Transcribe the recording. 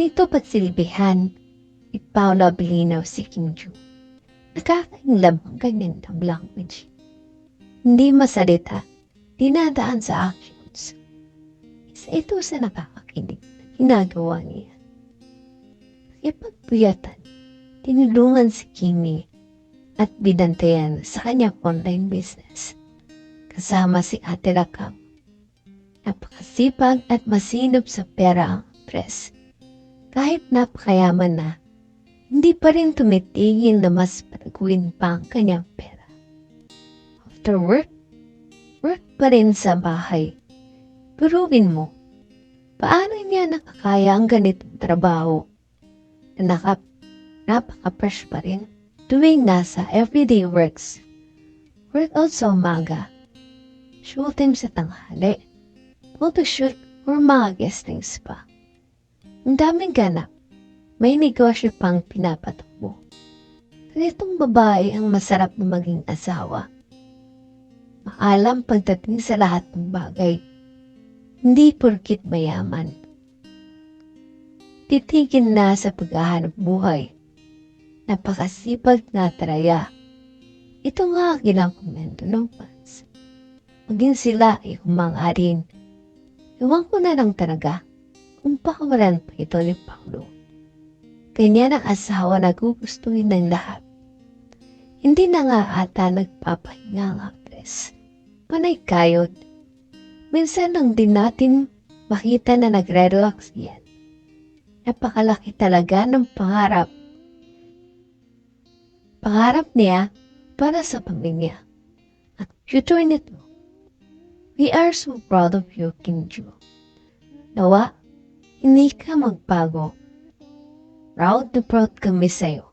ganito pagsilbihan, Paula Belinaw si Kim Ju. Nakakainlab ang kanyang language. Hindi masalita, dinadaan sa actions. Isa ito sa nakakakinig na ginagawa niya. Ipagpuyatan, tinulungan si Kimi at binantayan sa kanyang online business. Kasama si Ate Rakam. Napakasipag at masinop sa pera ang press. Kahit napakayaman na, hindi pa rin tumitigil na mas pataguin pa ang kanyang pera. After work, work pa rin sa bahay. Puruin mo, paano niya nakakaya ang ganitong trabaho na naka, napaka-fresh pa rin tuwing nasa everyday works. Workout sa umaga, shooting sa tanghali, photoshoot or mga guestings pa. Ang daming ganap, may negosyo pang pinapatakbo. Ganitong babae ang masarap na maging asawa. Maalam pagdating sa lahat ng bagay. Hindi porkit mayaman. Titigil na sa paghahanap buhay. Napakasipag na taraya. Ito nga ang ilang komento ng fans. Maging sila ay humangarin. Iwan ko na lang talaga kung pakawalan pa ito ni Paulo. Ganyan ang asawa na gugustuhin ng lahat. Hindi na nga ata nagpapahinga ang actress. Panay kayod. Minsan lang din natin makita na nagre-relax yan. Napakalaki talaga ng pangarap. Pangarap niya para sa pamilya at future nito. We are so proud of you, Kim Ju. Nawa, hindi ka magbago. Proud na proud kami sa'yo.